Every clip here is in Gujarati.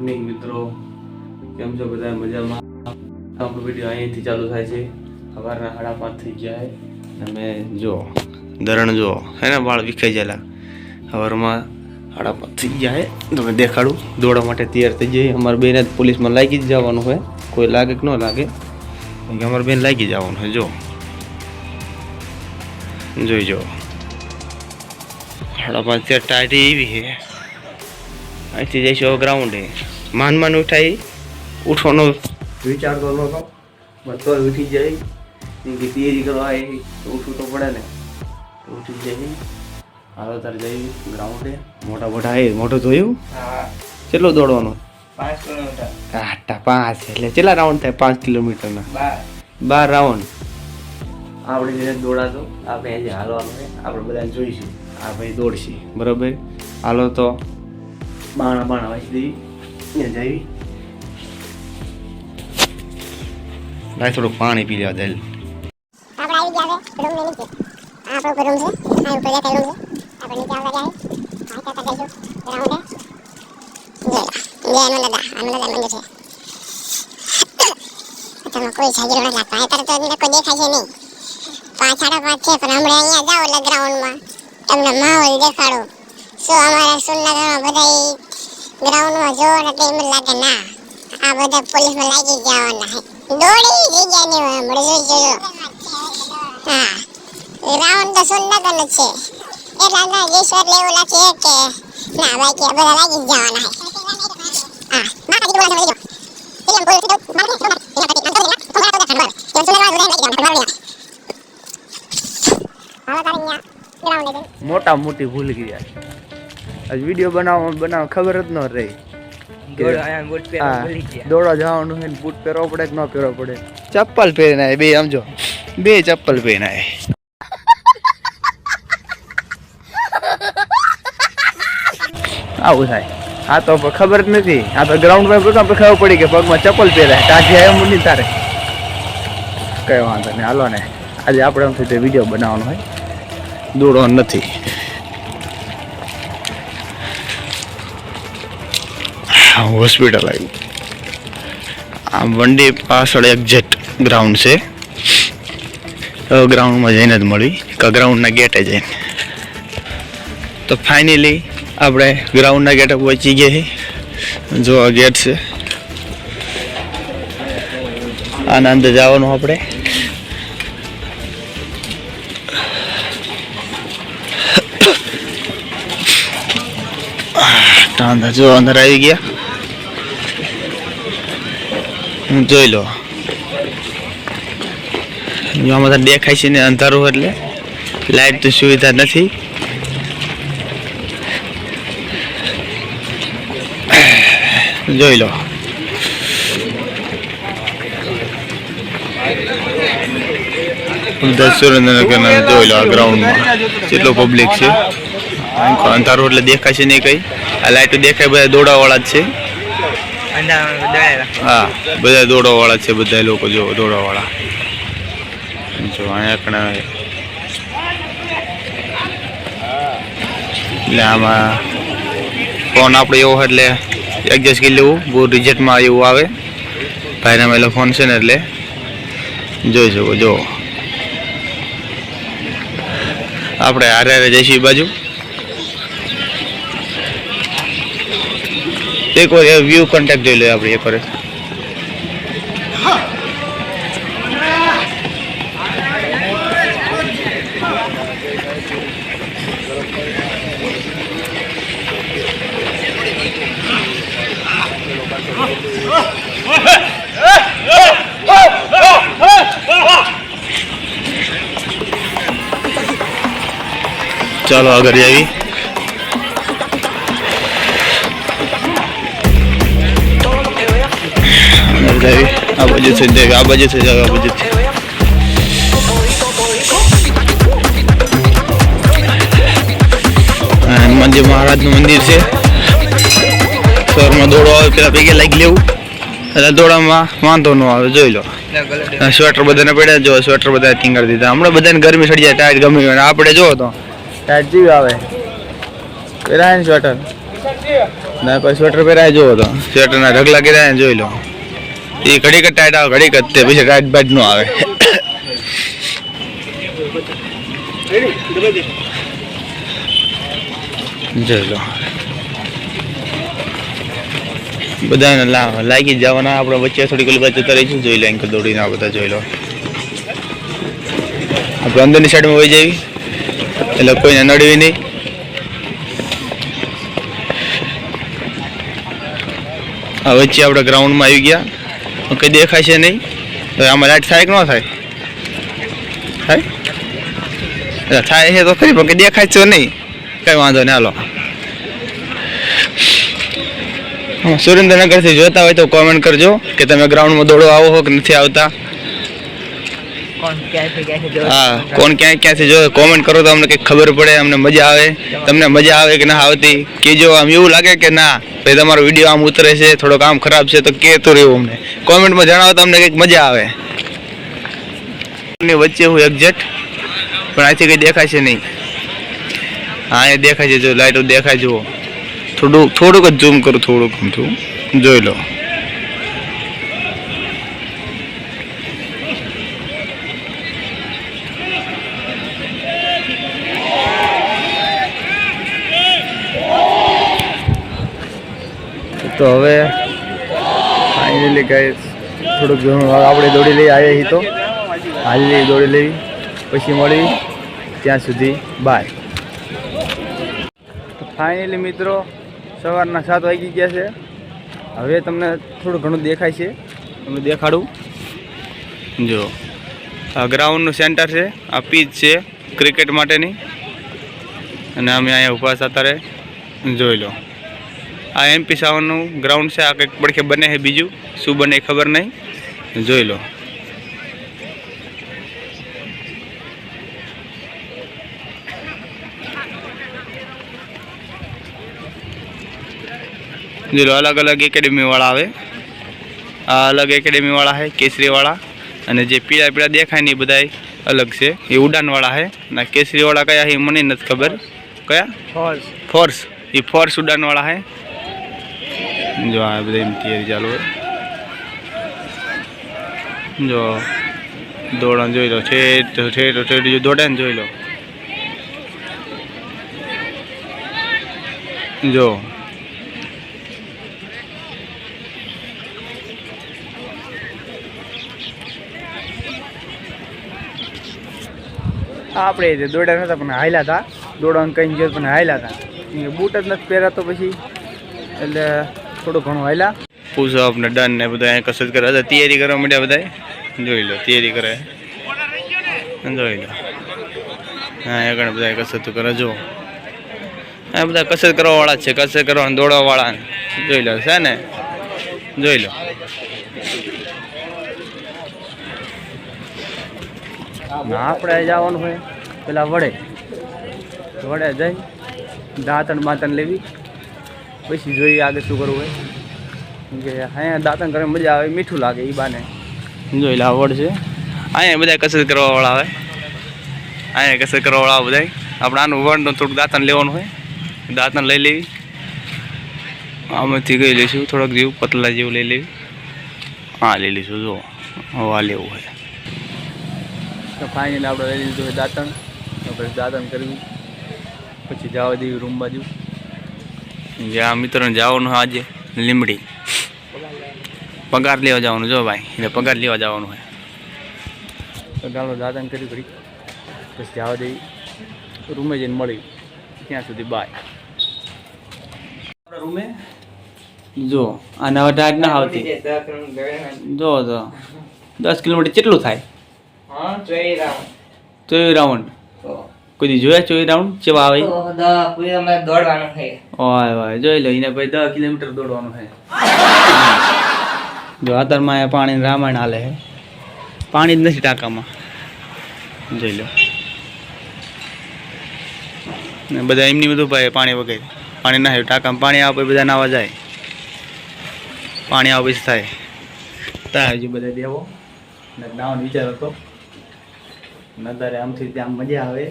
મોર્નિંગ મિત્રો, કેમ છો બધા મજામાં? આપણો વીડિયો અહીંથી ચાલુ થાય છે. સવારના સાડા પાંચ થઈ ગયા અને જો ધરણ જો, હે ને વાળ વિખાઈ ગયેલા. સવારમાં સાડા પાંચ થઈ ગયા છે. તમે દેખાડું, દોડવા માટે તૈયાર થઈ જઈએ અમારે બેને પોલીસમાં લાગી જ જવાનું હોય કોઈ લાગે કે ન લાગે? કે અમારે બેન લાગી જવાનું હોય જો. જોઈ જો. સાડા પાંચ ત્યાં ટાઈટ એવી છે. અહીંથી જઈશું ગ્રાઉન્ડે માન માન ઉઠાઈ ઉઠવાનો વિચાર તો નહોતો બધો ઉઠી જઈ કે તૈયારી કરવા આવી તો ઉઠવું તો પડે ને. ઉઠી જઈ હાલો તાર જઈ ગ્રાઉન્ડે મોટા મોટા એ મોટો જોયું? કેટલો દોડવાનું? પાંચ કિલોમીટર. આટા પાંચ. એટલે કેટલા રાઉન્ડ થાય પાંચ કિલોમીટરના? બાર. રાઉન્ડ આપણે જેને દોડાતો આપણે હાલો હાલવાનું આપણે બધા જોઈશું. આ ભાઈ દોડશે. બરાબર? હાલો તો બાણા બાણા વાંચી દેવી ત્યાં જઈ લાય થોડુંક પાણી પી લેવા દે આપણે આવી ગયા હવે રૂમની નીચે. આ આપણો રૂમ છે આ ઉપર દેખાય રૂમ છે. આપણે નીચે આવતા જાય આ કરતા જઈશું ગ્રાઉન્ડે જય જય અનુલદા અનુલદા મંદિર છે. તમે કોઈ જાગીરો નથી લાગતા. અત્યારે તો તમને કોઈ દેખાય છે નહીં. પાંચ સાડા પાંચ છે પણ હમણાં અહીંયા જાઓ એટલે ગ્રાઉન્ડમાં તમને માહોલ દેખાડો. શું અમારા સુરનગરમાં બધા ગ્રાઉન્ડમાં જોવો ને તો એમ લાગે ના આ બધા પોલીસમાં લાગી જવાના હે દોડી જગ્યા હોય હમણાં જોઈ જોજો હા ગ્રાઉન્ડ તો જ છે એટલા ના જઈશું એટલે લાગે કે ના બાકી આ બધા લાગી જવાના ના ના મોટા મોટી ભૂલ ગયા આજ વીડિયો બનાવવા બનાવો ખબર જ ન રહી દોડવા જવાનું હોય બૂટ પહેરવો પડે કે ન પહેરવો પડે? ચપ્પલ પહેરીને આય બે સમજો બે ચપ્પલ પહેરીને આવે આવું થાય. આ તો ખબર જ નથી. આ તો ગ્રાઉન્ડ પર પ્રથમ ખબર પડી કે પગમાં ચપ્પલ પહેરાય. તાજી આવ્યો નહીં તારે. કઈ વાંધો નહીં. હાલો ને. આજે આપણે એમ થયું વીડિયો બનાવવાનો હોય દોડવાનું નથી. હોસ્પિટલ આવ્યું આ વનડે પાછળ એક્ઝેક્ટ ગ્રાઉન્ડ છે. ગ્રાઉન્ડમાં જઈને જ મળી. કે ગ્રાઉન્ડના ગેટે જઈને. તો ફાઇનલી આપણે ગ્રાઉન્ડના ગેટે પહોંચી ગયા છે જો આ ગેટ છે. આના અંદર જવાનું આપણે. અંદર જો અંદર આવી ગયા. જોઈ લો જો આમાં તો દેખાય છે ને અંધારું એટલે લાઈટ તો સુવિધા નથી જોઈ લો બધા સુરેન્દ્રનગરના જોઈ લો આ ગ્રાઉન્ડમાં કેટલો પબ્લિક છે અંધારું એટલે દેખાય છે નહીં કઈ આ લાઈટ દેખાય બધા દોડાવાળા જ છે અંધારામાં દોડાયેલા હા, બધા દોડવાવાળા છે, બધા લોકો જો દોડવાવાળા જો, અહીંયા કણા એટલે આમાં ફોન આપણે એવો એટલે એડજસ્ટ કરી લેવું. બહુ રિઝલ્ટમાં એવું આવે. ભાઈના મેલો ફોન છે ને, એટલે જોઈ શકો, જો. આપણે હારે હારે જઈશું એ બાજુ એક વાર વ્યૂ કોન્ટેક્ટ જોઈ લઈએ આપણે એક વાર ચાલો આગળ જઈએ જઈએ આ બાજુ થઈ જાય આ બાજુ થઈ જાય આ બાજુ હનુમાનજી મહારાજનું મંદિર છે. સવારમાં દોડો આવે પેલા પૈકી લાગી લેવું. એટલે દોડામાં વાંધો ન આવે જોઈ લો. સ્વેટર બધાને પડ્યા જો સ્વેટર બધા ટીંગાડી દીધા. હમણાં બધાને ગરમી સડી જાય ટાઈટ ગમી આપણે જોવો તો. ટાયર જીવ આવે. પહેરાય ને સ્વેટર. ના કોઈ સ્વેટર પહેરાય જોવો તો. સ્વેટરના ઢગલા કર્યા જોઈ લો. એ ઘડીક જ ટાઈટ આવે, ઘડીક જ તે પછી ટાઈટ બાઈટ નો આવે. જોઈ લો બધાને લાગી જવાના આપણે વચ્ચે થોડી ગલી બાજુ જતા રહીશું જોઈ લે એન્કર દોડીને આ બધા જોઈ લો. આપણે અંદરની સાઈડમાં વહી જવી. એટલે કોઈને નડવી નહીં. વચ્ચે આપણે ગ્રાઉન્ડમાં આવી ગયા. કંઈ દેખાય છે નહીં. તો આમાં લાઈટ થાય કે ન થાય? થાય? થાય છે તો ખરી, પણ કંઈ દેખાય છે નહીં. કંઈ વાંધો નહીં, હાલો. સુરેન્દ્રનગરથી જોતા હોય તો કોમેન્ટ કરજો કે તમે ગ્રાઉન્ડમાં દોડો આવો હો કે નથી આવતા કોણ ક્યાંથી ક્યાંથી દોડ હા, કોણ ક્યાં ક્યાંથી જો કોમેન્ટ કરો તો અમને કંઈક ખબર પડે, અમને મજા આવે. તમને મજા આવે કે ના આવતી? કહેજો, આમ એવું લાગે કે ના, ભાઈ તમારો વીડિયો આમ ઉતરે છે, થોડોક આમ ખરાબ છે, તો કહેતું રહેવું અમને. કોમેન્ટમાં જણાવો તો અમને કંઈક મજા આવે. વચ્ચે હું એક્ઝેક્ટ પણ અહીંથી કંઈ દેખાય છે નહીં. હા એ દેખાય છે, જો લાઇટો દેખાય, જુઓ. થોડુંક થોડુંક જ ઝૂમ કરું, થોડુંક જોઈ લો. તો હવે ફાઇનલી ગાઈસ થોડુંક ઘણું આપણે દોડી લઈ આવ્યા છીએ તો. હાલી દોડી લેવી પછી મળી, ત્યાં સુધી બાય ફાઇનલી મિત્રો, સવારના સાત વાગી ગયા છે. હવે તમને થોડું ઘણું દેખાય છે. તમને દેખાડું. જો, આ ગ્રાઉન્ડનું સેન્ટર છે, આ પીચ છે ક્રિકેટ માટેની. અને અમે અહીંયા ઉપવાસ હતા જોઈ લો. આ એમપી સાવનનું ગ્રાઉન્ડ છે આ કંઈક પડખે બને છે બીજું. શું બને ખબર નહીં. જોઈ લો. જોઈ લો અલગ અલગ એકેડેમીવાળા આવે. આ અલગ એકેડેમીવાળા છે કેસરીવાળા. અને જે પીળા પીળા દેખાય ને એ બધા અલગ છે. એ ઉડાનવાળા છે. અને કેસરીવાળા કયા છે મને નથી ખબર. કયા? ફોર્સ ફોર્સ એ ફોર્સ ઉડાનવાળા છે. જો આ બધા એમ તૈયારી ચાલુ હોય. જો દોડણ જોઈ લો ઠેઠ ઠેઠ ઠેઠ દોડે ને જોઈ લો. જો. આપણે જે દોડ્યા નતા, પણ હાયલા હતા દોડવાનું કઈ ગયો પણ હાયલા હતા બૂટ જ નથી પહેરાતો પછી. એટલે થોડું ઘણું હાયલા પુષઅપ ને ડન ને બધા અહીંયા કસરત કરે. બધા તૈયારી કરવા માંડ્યા બધા જોઈ લો તૈયારી કરે. જોઈ લો. હા એ ઘણા બધા કસરત કરે જો. હા બધા કસરત કરવા વાળા જ છે. કસરત કરવા દોડવા વાળા જોઈ લો છે ને? જોઈ લો. આપણે જવાનું હોય પેલા વડે. વડે જઈ દાંતણ માતણ લેવી. પછી જોઈએ આગળ શું કરવું હોય. કે અહીંયા દાંતણ કરે મજા આવે મીઠું લાગે એ બાને. જોઈ લે આવડ છે. અહીંયા બધા કસરત કરવા વાળા આવે અહીંયા કસરત કરવા વાળા બધા આપણે આનું વર્ણનું થોડુંક દાંતણ લેવાનું હોય. દાંતણ લઈ લેવી. આમાંથી ગઈ લઈશું? થોડોક જેવું પતલા જેવું લઈ લેવી. હા લઈ લઈશું જો હવા લેવું હોય. તો ફાઇનલ આપણે લઈ લીધું હોય દાંતણ. પછી દાંતણ કરવી. પછી જવા દેવી રૂમ બાજુ. જ્યાં મિત્રોને જવાનું આજે લીમડી પગાર લેવા જવાનું જો ભાઈ એટલે પગાર લેવા જવાનું હોય તો ચાલો દાંતણ કરી ઘડી. પછી જવા દેવી રૂમે જઈને મળી ત્યાં સુધી બાય રૂમે? જો આ નવા ટાયર ના આવતી. જો જો. દસ કિલોમીટર કેટલું થાય? હા જોઈ ચોવી રાઉન્ડ. કોઈ દી જોયા ચોવી રાઉન્ડ કેવા આવે? તો દસ દોડવાનું છે ઓય ઓય જોઈ લો એને ભાઈ દસ કિલોમીટર દોડવાનું છે જો અત્યારમાં અહીંયા પાણી રામાયણ હાલે છે. પાણી જ નથી ટાંકામાં. જોઈ લો. ને બધા એમની બધું ભાઈ પાણી વગેરે પાણી ના ટાંકામાં પાણી આવે બધા નાવા જાય. પાણી આવે પછી થાય. ત્યાં હજુ બધા દેવો ને નાવાનો વિચાર હતો. નદારે આમથી ત્યાં મજા આવે.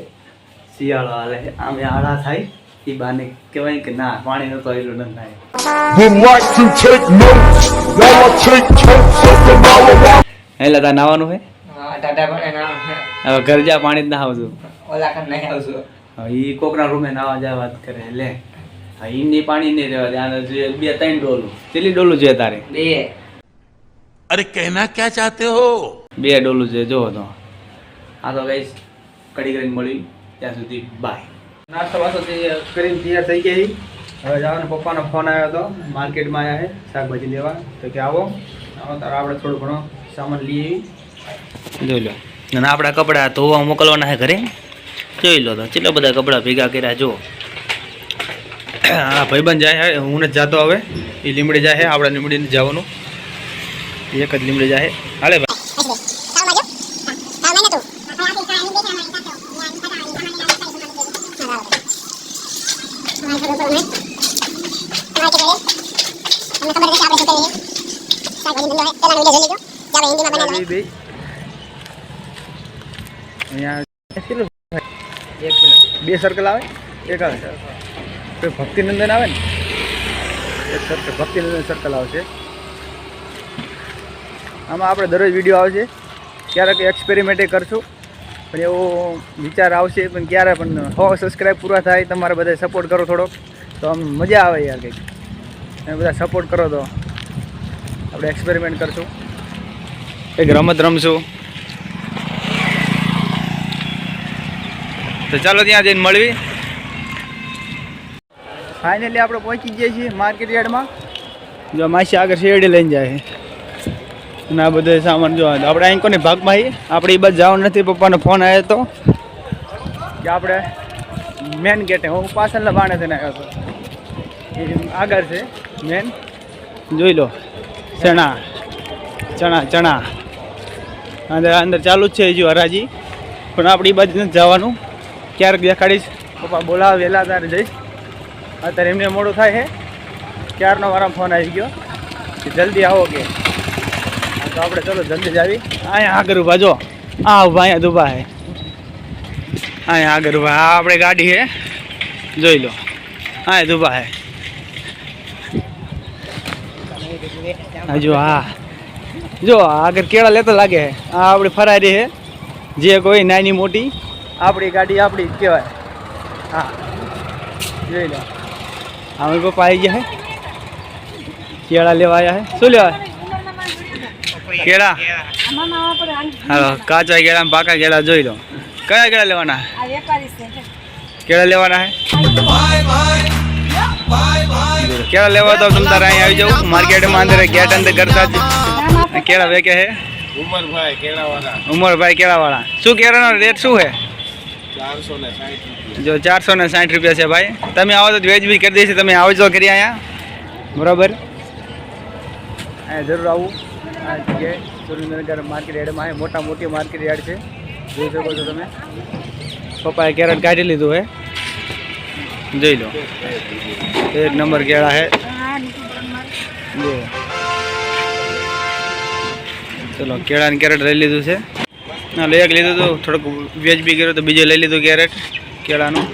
શિયાળો હાલે. આમે આડા થાય એ બાને કેવાય કે ના પાણી નતો એટલું ન થાય. એટલે તા નાવાનું હે? પાણી જ ના આવજો. એ કોકના રૂમે નાવા જાય વાત કરે લે. હિન્દી પાણી નહીં રહેવા જોઈએ બે ત્રણ ડોલું. કેટલી ડોલું જોઈએ તારે? અરે કહેના ક્યાં ચાહતે હો? બે ડોલું જોઈએ જો તો. આ તો ગઈ કડી કરીને મળી. ત્યાં સુધી બાય નાસ્તો વાસ્તો તે કરીને તૈયાર થઈ ગઈ હવે જવાનો પપ્પાનો ફોન આવ્યો હતો માર્કેટમાં આવ્યા છે શાકભાજી લેવા. તો કે આવો આવો તારે આપણે થોડું ઘણો સામાન લઈ આવી જોઈ લો. અને આપણા કપડાં ધોવા મોકલવાના છે ઘરે? જોઈ લો તો કેટલા બધા કપડાં ભેગા કર્યા જો હા ભાઈબંધ જાય હું નથી જાતો હવે. એ લીમડી જાય છે આપણે લીમડીને જવાનું. એક જ લીમડી જાય હાલે અહીંયા કેટલું બે સર્કલ આવે એક આવે કોઈ ભક્તિનંદન આવે ને એક સર્કલ ભક્તિનંદન સર્કલ આવશે આમાં આપણે દરરોજ વીડિયો આવશે ક્યારેક એક્સપેરિમેન્ટ કરશું પણ એવો વિચાર આવશે પણ ક્યારે પણ હો સબસ્ક્રાઈબ પૂરા થાય તમારે બધા સપોર્ટ કરો થોડોક તો આમ મજા આવે યાર કંઈક અને બધા સપોર્ટ કરો તો આપણે એક્સપેરિમેન્ટ કરશું કંઈક રમત રમશું. તો ચાલો ત્યાં જઈને મળવી. ફાઇનલી આપણે પહોંચી ગયા છીએ માર્કેટ યાર્ડમાં. જો માસી આગળ શેરડી લઈને જાય અને આ બધો સામાન જો આપણે અહીં કોને ભાગમાં આવીએ? આપણે એ બાજુ જવાનું નથી પપ્પાનો ફોન આવ્યો હતો કે આપણે મેન ગેટે હું પાછળના બાણે થઈને આવ્યો હતો. આગળ છે મેન જોઈ લો. ચણા. ચણા ચણા. અંદર અંદર ચાલુ જ છે હજુ હરાજી. પણ આપણી બાજુ નથી જવાનું. ક્યારેક દેખાડીશ. પપ્પા બોલાવે, વહેલા તારે જઈશ. અત્યારે એમને મોડું થાય છે. ક્યારનો મારા ફોન આવી ગયો. કે જલ્દી આવો કે. તો આપણે ચલો જલ્દી જ આવી. અહીંયા આગળ ઊભા જો. આ ઊભા અહીંયા દુભા હે અહીંયા આગળ ઊભા આ આપણે ગાડી હે જોઈ લો. અહીંયા દુભા હે હજુ હા. જો, આગળ કેળા લેતો લાગે. છે આ આપણી ફરારી છે. જે કોઈ નાની મોટી. આપણી ગાડી આપણી જ કહેવાય. હા. જોઈ લો. અમે પપ્પા આવી ગયા છે. કેળા લેવા આવ્યા છે. શું લેવા? કેળા. હાલો, કાચા કેળા ને પાકા કેળા જોઈ લો. કયા કેળા લેવાના? કેળા લેવાના છે? કેળા લેવા તો તમ તારે અહીં આવી જાવ માર્કેટમાં અંદર ગેટ અંદર કરતા જ કેળા વેકે છે? ઉમરભાઈ કેળાવાળા. ઉમરભાઈ કેળાવાળા. શું કેળાનો રેટ શું છે? ચારસો ને સાઠ જો ચારસો ને સાઠ રૂપિયા છે ભાઈ. તમે આવો તો વેજ બી કરી દઈશું. તમે આવજો કરી અહીંયા. બરાબર? અહીંયા જરૂર આવું. આ જગ્યાએ સુરેન્દ્રનગર માર્કેટ યાર્ડમાં છે મોટા મોટી માર્કેટ યાર્ડ છે. જોઈ શકો છો તમે. પપ્પાએ કેરેટ કાઢી લીધું હે જોઈ લો. એક નંબર કેળા છે. જો ચલો, કેળાની કેરેટ લઈ લીધું છે. ના લઈ એક લીધું હતું થોડુંક વેજ બી કર્યું તો બીજે લઈ લીધું કેરેટ, કેળાનું.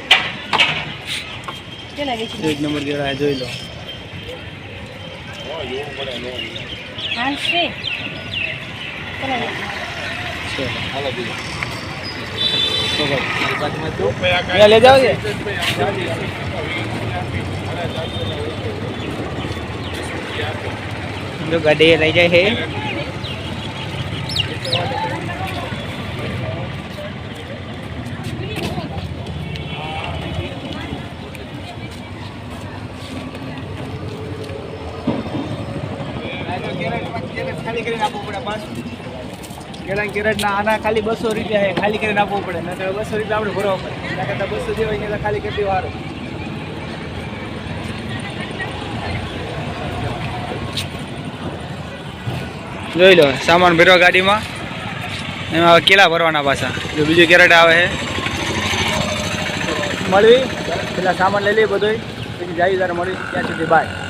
એક નંબર કેળા જોઈ લો. લઈ જાઓ ગાડી લઈ જાય છે. કેરેટ ના આના ખાલી બસો રૂપિયા છે, ખાલી કરીને આપવું પડે નકર બસો રૂપિયા આપણે ભરવા પડે. એના કરતાં બસો સિત્ય હોય એટલે ખાલી કરી વાર જોઈ લો, સામાન ભરવા ગાડીમાં. એમાં કેળા ભરવાના પાછા? જો બીજું કેરેટ આવે છે. મળવી પેલા સામાન લઈ લઈએ બધો પછી જાય ત્યારે મળી, ત્યાં સુધી બાય